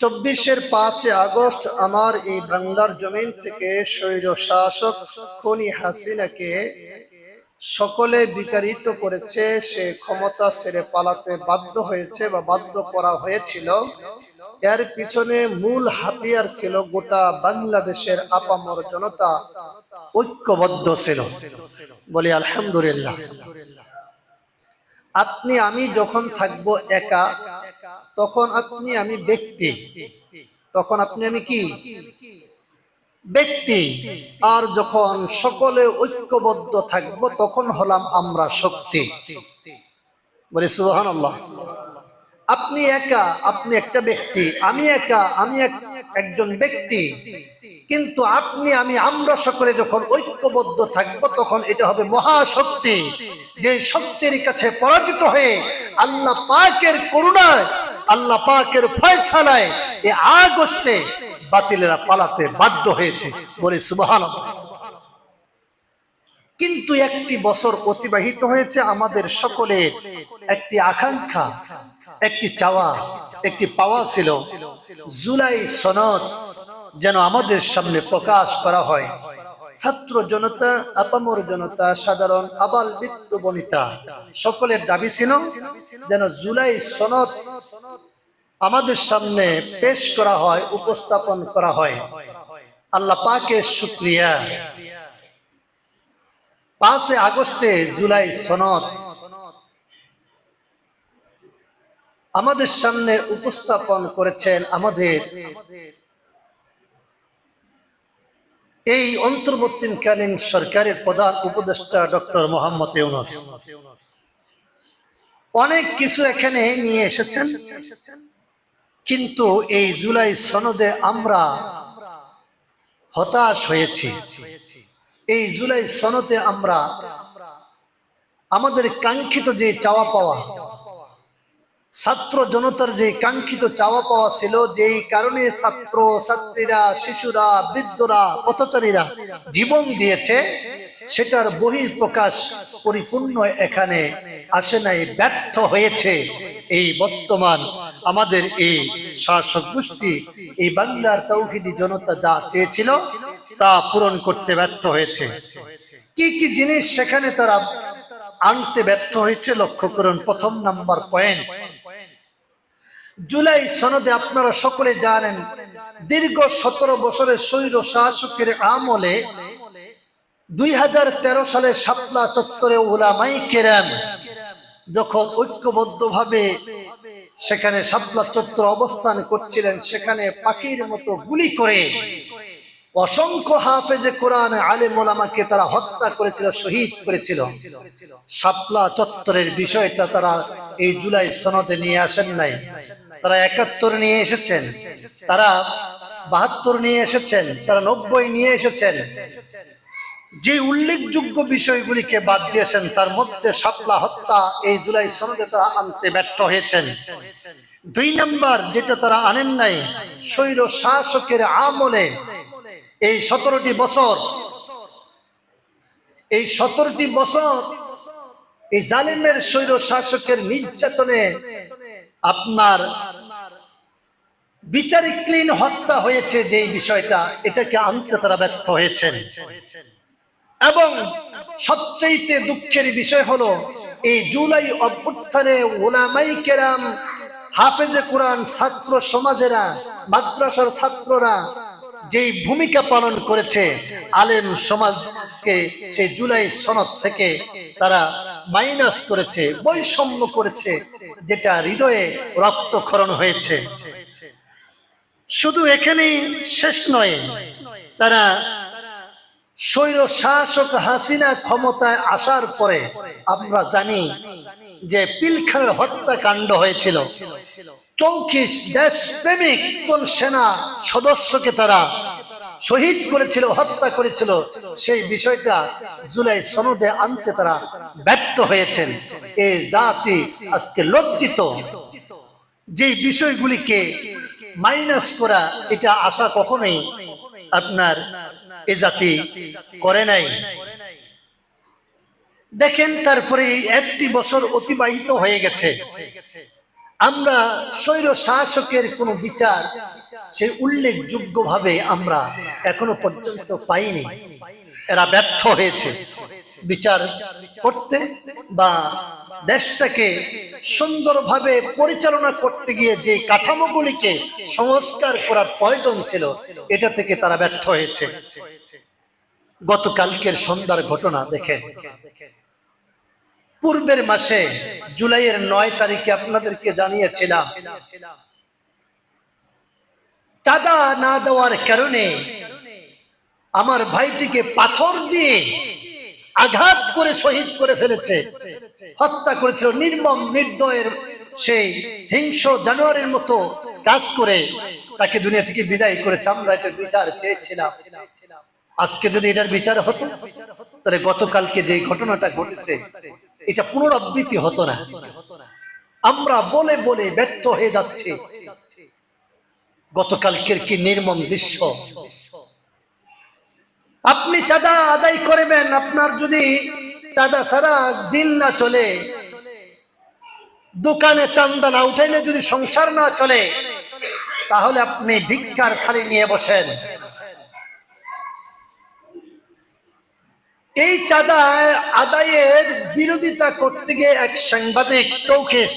চব্বিশের পাঁচে আগস্ট আমার এই বাংলার জমিন থেকে স্বৈর শাসক খনি হাসিনাকে সকলে বিকারিত করেছে। সে ক্ষমতা ছেড়ে পালাতে বাধ্য হয়েছে বা বাধ্য করা হয়েছিল। এর পিছনে মূল হাতিয়ার ছিল গোটা বাংলাদেশের আপামর জনতা ঐক্যবদ্ধ ছিল। বলি, আলহামদুলিল্লাহ। আপনি, আমি যখন থাকব একা তখন আপনি আমি ব্যক্তি। তখন আপনি আমি কি? ব্যক্তি। আর যখন সকলে ঐক্যবদ্ধ থাকব, তখন হলাম আমরা শক্তি। বলে সুবহান আপনি একা, আপনি একটা ব্যক্তি, আমি একা, আমি এক- একজন ব্যক্তি। কিন্তু আপনি, আমি, আমরা সকলে যখন ঐক্যবদ্ধ থাকব, তখন এটা হবে মহাশক্তি, যে শক্তির কাছে পরাজিত হয়ে আল্লাহ পাকের করুণায়, আল্লাহ পাকের ফয়সালায় এ আগস্টে বাতিলেরা পালাতে বাধ্য হয়েছে। বলে সুবহান কিন্তু একটি বছর অতিবাহিত হয়েছে আমাদের সকলের। একটি আকাঙ্ক্ষা একটি চাওয়া, একটি পাওয়া ছিল। জুলাই সনদ যেন আমাদের সামনে প্রকাশ করা হয়। ছাত্র জনতা, আপামর জনতা, সাধারণ, আবাল বৃত্ত বনিতা, সকলের দাবি ছিল যেন জুলাই সনদ আমাদের সামনে পেশ করা হয়, উপস্থাপন করা হয়। আল্লাহ পাকের শুক্রিয়া। পাঁচে আগস্টে জুলাই সনদ আমাদের সামনে উপস্থাপন করেছেন আমাদের এই অন্তর্বর্তীকালীন সরকারের প্রধান উপদেষ্টা ডক্টর মোহাম্মদ ইউনুস। অনেক কিছু এখানে নিয়ে এসেছেন, কিন্তু এই জুলাই সনদে আমরা হতাশ হয়েছি। এই জুলাই সনদে আমরা আমাদের কাঙ্ক্ষিত যে চাওয়া পাওয়া ছাত্র জনতার যে কাঙ্ক্ষিত চাওয়া পাওয়া ছিল, যেই কারণে ছাত্র ছাত্রীরা, শিশুরা, বৃদ্ধরা, পথচারীরা জীবন দিয়েছে, সেটার বহির প্রকাশ পরিপূর্ণ এখানে আসে নাই, ব্যর্থ হয়েছে এই বর্তমান আমাদের এই শাসক গোষ্ঠী। এই বাংলার তৌহিদি জনতা যা চেয়েছিল, তা পূরণ করতে ব্যর্থ হয়েছে। কি কি জিনিস সেখানে তারা আনতে ব্যর্থ হয়েছে, লক্ষ্য করুন, প্রথম নাম্বার পয়েন্ট। জুলাই সনদে আপনারা সকলে জানেন, দীর্ঘ সতেরো বছরের শৈল শাসকের আমলে দুই হাজার তেরো সালে শাপলা চত্বরে ওলামাই কেরাম যখন ঐক্যবদ্ধভাবে সেখানে শাপলা চত্বর অবস্থান করছিলেন, সেখানে পাখির মতো গুলি করে অসংখ্য হাফেজে কোরআন আলে মোলামাকে তারা হত্যা করেছিল, শহীদ করেছিল। শাপলা চত্বরের বিষয়টা তারা এই জুলাই সনদে নিয়ে আসেন নাই। তারা একাত্তর নিয়ে এসেছেন, তারা বাহাত্তর নিয়ে এসেছেন, তারা নব্বই নিয়ে এসেছেন। যে উল্লেখযোগ্য বিষয়গুলিকে বাদ দিয়েছেন, তার মধ্যে শাপলা হত্যা, এই জুলাই সনদে তারা আনতে ব্যর্থ হয়েছেন। দুই নাম্বার, যেটা তারা আনেন নাই শৈল শাসকের আমলে এই সতেরোটি বছর, এই সতেরোটি বছর এই জালিমের শৈল শাসকের নির্যাতনে আপনার বিচারিক ক্লিন হত্যা হয়েছে যে বিষয়টা, এটাকে আনতে তারা ব্যর্থ হয়েছেন। এবং সবচেয়ে দুঃখের বিষয় হলো, এই জুলাই অভ্যুত্থানে ওলামাই কেরাম, হাফেজে কোরআন ছাত্র সমাজেরা, মাদ্রাসার ছাত্ররা যেই ভূমিকা পালন করেছে, আলেম সমাজকে সেই জুলাই সনদ থেকে তারা মাইনাস করেছে, বৈষম্য করেছে, যেটা হৃদয়ে রক্তক্ষরণ হয়েছে। শুধু এখানেই শেষ নয়, তারা স্বৈর শাসক হাসিনা ক্ষমতায় আসার পরে আমরা জানি যে পিলখানের হত্যাকাণ্ড হয়েছিল। চৌকিশ দেশপ্রেমিক কোন সেনা সদস্যকে তারা শহীদ করেছিল, হত্যা করেছিল, সেই বিষয়টা জুলাই সনদে আনতে তারা ব্যর্থ হয়েছেন। এই জাতি আজকে লজ্জিত। যে বিষয়গুলিকে মাইনাস করা, এটা আশা কখনোই আপনার এ জাতি করে নাই। দেখেন, তারপরে একটি বছর অতিবাহিত হয়ে গেছে। আমরা স্বৈর শাসকের কোন বিচার সে উল্লেখযোগ্য ভাবে আমরা এখনও পর্যন্ত পাইনি। এরা ব্যর্থ হয়েছে। বিচার করতে বা দেশটাকে সুন্দরভাবে পরিচালনা করতে গিয়ে যে কাঠামোগুলিকে সংস্কার করার প্রয়োজন ছিল, এটা থেকে তারা ব্যর্থ হয়েছে। গতকালকের সন্ধ্যার ঘটনা দেখেন। পূর্বের মাসে জুলাইয়ের নয় তারিখে আপনাদেরকে জানিয়েছিলাম চাঁদা না দেওয়ার কারণে আমার ভাইটিকে পাথর দিয়ে আঘাত করে শহীদ করে ফেলেছে, হত্যা করেছিল, নির্মম, নির্দয়ের সেই হিংস্র জানুয়ারির মতো কাজ করে তাকে দুনিয়া থেকে বিদায় করেছে। আমরা এটার বিচার চেয়েছিলাম। আজকে যদি এটার বিচার হতো, তাহলে গতকালকে যে ঘটনাটা ঘটেছে, এটা পুনরাবৃত্তি হতো না। আমরা বলে বলে ব্যর্থ হয়ে যাচ্ছে। গতকালকের কি নির্মম দৃশ্য? আপনি চাঁদা আদায় করবেন, আপনার যদি চাঁদা সারা দিন না চলে, দোকানে চান্দা না উঠাইলে যদি সংসার না চলে, তাহলে আপনি ভিক্ষার থালি নিয়ে বসেন। এই চাঁদা আদায়ের বিরোধিতা করতে গিয়ে এক সাংবাদিক চৌকেশ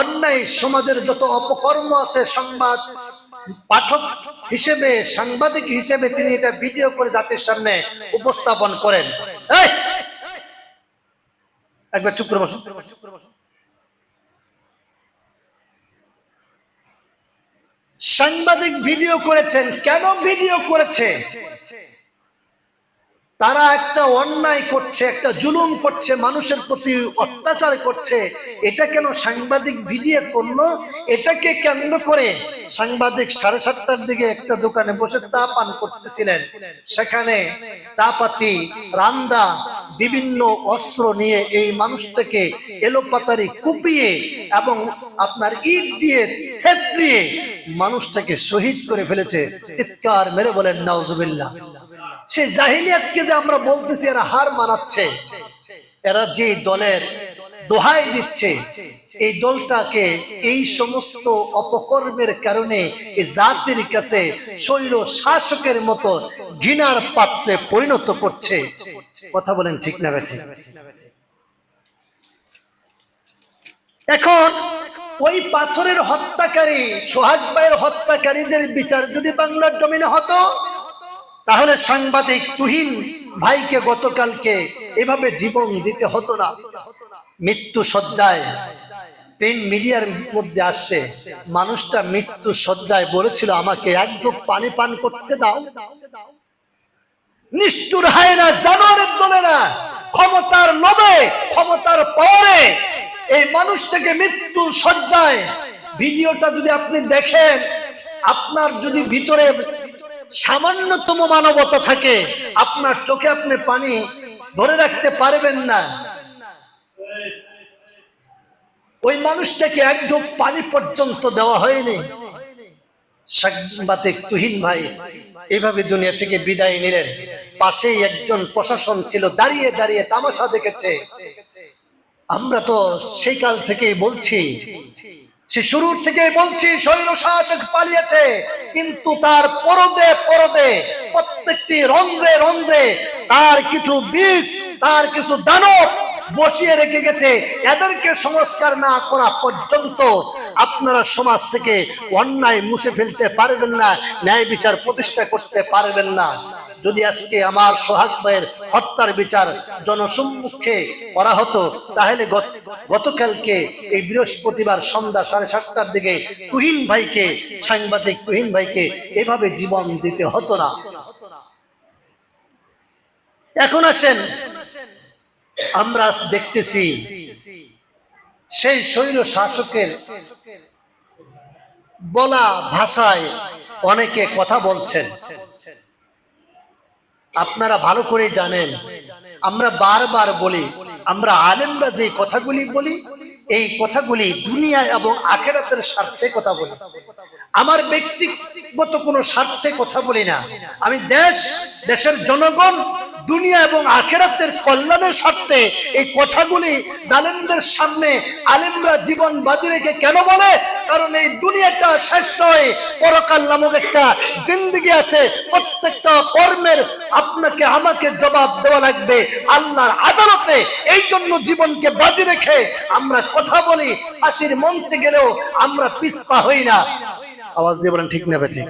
অন্যায় সমাজের যত অপকর্ম আছে, সংবাদ পাঠক হিসেবে, সাংবাদিক হিসেবে তিনি এটা ভিডিও করে জাতির সামনে উপস্থাপন করেন! একবার চুপ করে বসুন। সাংবাদিক ভিডিও করেছেন, কেন ভিডিও করেছে? তারা একটা অন্যায় করছে, একটা জুলুম করছে, মানুষের প্রতি অত্যাচার করছে। এটা কেন সাংবাদিক ভিডিও করল? এটাকে কেন্দ্র করে সাংবাদিক সাড়ে সাতটার দিকে একটা দোকানে বসে চা পান করতেছিলেন। সেখানে চা পাতি রান্দা, বিভিন্ন অস্ত্র নিয়ে এই মানুষটাকে এলোপাতারি কুপিয়ে এবং আপনার ইট দিয়ে, থেত দিয়ে মানুষটাকে শহীদ করে ফেলেছে। চিৎকার মেরে বলেন, নাউজুবিল্লাহ। সে জাহিলিয়াতকে যে আমরা বলতেছি, এরা হার মানাচ্ছে। এরা যে দলের দোহাই দিচ্ছে, এই দলটাকে এই সমস্ত অপকর্মের কারণে এই জাতির কাছে শৈল শাসকের মতো ঘৃণার পাত্রে পরিণত করছে। কথা বলেন ঠিক না বেঠে এখন ওই পাথরের হত্যাকারী, সোহাগ ভাইয়ের হত্যাকারীদের বিচার যদি বাংলার জমিনে হতো তাহলে সাংবাদিক তুহিন ভাইকে গতকালকে এভাবে জীবন দিতে হতো না। মৃত্যু সজ্জায় পেন মিডিয়ার মধ্যে আসছে, মানুষটা মৃত্যু সজ্জায় বলেছিল, আমাকে একদম পানি পান করতে দাও। নিষ্ঠুর হয় না, জানোয়ারের বলে না, ক্ষমতার লোভে, ক্ষমতার পরে এই মানুষটাকে মৃত্যু সজ্জায় ভিডিওটা যদি আপনি দেখেন, আপনার যদি ভিতরে সামান্যতম মানবতা থাকে। আপনার চোখে আপনি পানি ধরে রাখতে পারবেন না। ওই মানুষটাকে একদম পানি পর্যন্ত দেওয়া হয়নি। তুহিন ভাই এভাবে দুনিয়া থেকে বিদায় নিলেন। পাশেই একজন প্রশাসন ছিল, দাঁড়িয়ে দাঁড়িয়ে তামাশা দেখেছে। আমরা তো সেই কাল থেকেই বলছি সে শুরুর থেকে বলছি শৈল শাসক পালিয়েছে, কিন্তু তার পরদে পরদে, প্রত্যেকটি রন্ধ্রে রন্ধ্রে তার কিছু বিষ তার কিছু দানব বসিয়ে রেখে গেছে। এদেরকে সংস্কার না করা পর্যন্ত আপনারা সমাজ থেকে অন্যায় মুছে ফেলতে পারবেন না, ন্যায় বিচার প্রতিষ্ঠা করতে পারবেন না। যদি আজকে আমার সোহাগ ভাইয়ের হত্যার বিচার জনসম্মুখে করা হতো, তাহলে গতকালকে এই বৃহস্পতিবার সন্ধ্যা সাড়ে সাতটার দিকে তুহিন ভাইকে, সাংবাদিক তুহিন ভাইকে এভাবে জীবন দিতে হতো না। এখন আসেন, আমরা দেখতেছি সেই শৈল শাসকের বলা ভাষায় অনেকে কথা বলছেন। আপনারা ভালো করে জানেন। আমরা বারবার বলি, আমরা আলেমরা যে কথাগুলি বলি, এই কথাগুলি দুনিয়া এবং আখেরাতের স্বার্থে কথা বলি। আমার ব্যক্তিগত কোনো স্বার্থে কথা বলি না। আমি দেশ, দেশের জনগণ দুনিয়া এবং আখেরাতের কল্যাণের স্বার্থে এই কথাগুলি জালেমদের সামনে আলেমরা জীবন বাজি রেখে কেন বলে? কারণ এই দুনিয়াটা শেষ নয়, পরকাল নামক একটা জিন্দগি আছে। প্রত্যেকটা কর্মের আপনাকে, আমাকে জবাব দেওয়া লাগবে আল্লাহর আদালতে। এই জন্য জীবনকে বাজি রেখে আমরা কথা বলি ফাঁসির মঞ্চে গেলেও আমরা পিছপা হই না। আওয়াজ দিয়ে বলেন, ঠিক নেবে ঠিক